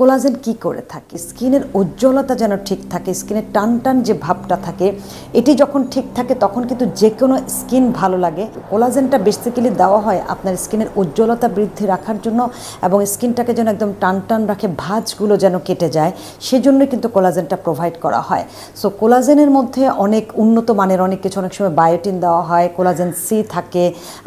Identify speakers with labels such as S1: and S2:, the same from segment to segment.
S1: Collagen কি করে থাকে? স্কিনের উজ্জ্বলতা যেন ঠিক থাকে, স্কিনের টান টান যে ভাবটা থাকে, এটি যখন ঠিক থাকে, তখন কিন্তু যে কোনো স্কিন ভালো লাগে। কোলাজেনটা বেসিক্যালি দেওয়া হয় আপনার স্কিনের উজ্জ্বলতা বৃদ্ধি রাখার জন্য এবং স্কিনটাকে যেন একদম টান টান রাখে, ভাঁজগুলো যেন কেটে যায়, সেজন্যই কিন্তু কোলাজেনটা প্রোভাইড করা হয়। সো কোলাজেনের মধ্যে অনেক উন্নত মানের অনেক কিছু, অনেক সময় বায়োটিন দেওয়া হয়, কোলাজেন সি থাকে,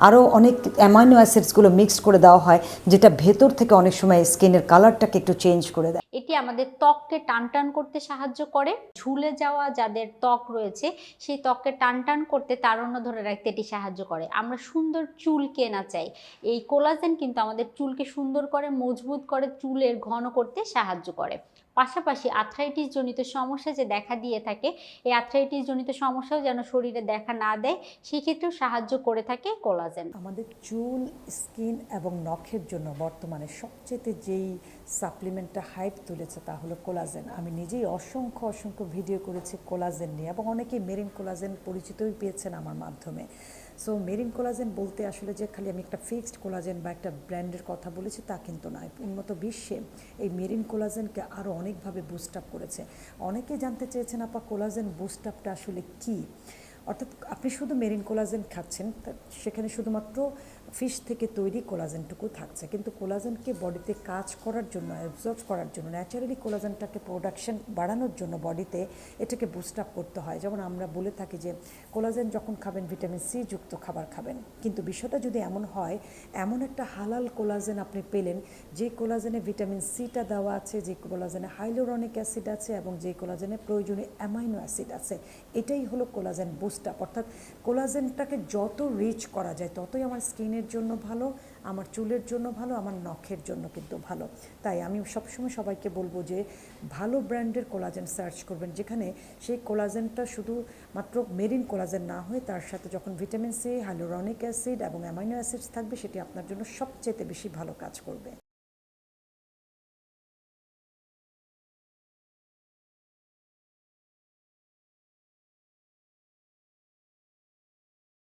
S1: আরও অনেক অ্যামাইনো অ্যাসিডসগুলো মিক্সড করে দেওয়া হয়, যেটা ভেতর থেকে অনেক সময় স্কিনের কালারটাকে একটু চেঞ্জ করে দেয়।
S2: এটি আমাদের ত্বককে টান টান করতে সাহায্য করে। ঝুলে যাওয়া যাদের ত্বক রয়েছে সেই ত্বককে টান টান করতে তারণ্য ধরে রাখতে এটি সাহায্য করে। আমরা সুন্দর চুল কেনা চাই। এই কোলাজেন কিন্তু আমাদের চুলকে সুন্দর করে মজবুত করে চুলের ঘন করতে সাহায্য করে। পাশাপাশি আর্থ্রাইটিস জনিত সমস্যা যে দেখা দিয়ে থাকে এই আর্থ্রাইটিস জনিত সমস্যাও যেন শরীরে দেখা না দেয় সেক্ষেত্রেও সাহায্য করে থাকে কোলাজেন।
S1: আমাদের চুল স্কিন এবং নখের জন্য বর্তমানে সবচেয়ে যেই সাপ্লিমেন্টটা হাইপ তুলেছে তা হলো কোলাজেন আমি নিজেই অসংখ্য অসংখ্য ভিডিও করেছি কোলাজেন নিয়ে এবং অনেকেই মেরিন কোলাজেন পরিচিতই পেয়েছেন আমার মাধ্যমে। সো মেরিন কোলাজেন বলতে আসলে যে খালি আমি একটা ফিক্সড কোলাজেন বা একটা ব্র্যান্ডের কথা বলেছি তা কিন্তু নয়। উন্নত বিশ্বে এই মেরিন কোলাজেনকে আরও অনেকভাবে বুস্ট আপ করেছে। অনেকে জানতে চেয়েছেন, আপা কোলাজেন বুস্ট আপটা আসলে কী? অর্থাৎ আপনি শুধু মেরিন কোলাজেন খাচ্ছেন সেখানে শুধুমাত্র ফিশ থেকে তৈরি কোলাজেনটুকু থাকছে। কিন্তু কোলাজেনকে বডিতে কাজ করার জন্য অ্যাবজর্ব করার জন্য ন্যাচারালি কোলাজেনটাকে প্রোডাকশন বাড়ানোর জন্য বডিতে এটাকে বুস্ট আপ করতে হয়। যেমন আমরা বলে থাকি যে, কোলাজেন যখন খাবেন ভিটামিন সি যুক্ত খাবার খাবেন। কিন্তু বিষয়টা যদি এমন হয়, এমন একটা হালাল কোলাজেন আপনি পেলেন, যে কোলাজেনে ভিটামিন সিটা দেওয়া আছে, যে কোলাজেনে হাইলোরনিক অ্যাসিড আছে এবং যে কোলাজেনে প্রয়োজনীয় অ্যামাইনো অ্যাসিড আছে, এটাই হলো কোলাজেন বুস্ট আপ অর্থাৎ কোলাজেনটাকে যত রিচ করা যায়, ততই আমার স্কিনের জন্য ভালো, আমার চুলের জন্য ভালো, আমার নখের জন্য কিন্তু ভালো। তাই আমি সবসময় সবাইকে বলব যে, ভালো ব্র্যান্ডের কোলাজেন সার্চ করবেন, যেখানে সেই কোলাজেনটা শুধু মাত্র মেরিন কোলাজেন না হয়ে, তার সাথে যখন ভিটামিন সি হাইলোরনিক অ্যাসিড এবং অ্যামাইনো অ্যাসিডস থাকবে, সেটি আপনার জন্য সবচেয়ে বেশি ভালো কাজ করবে।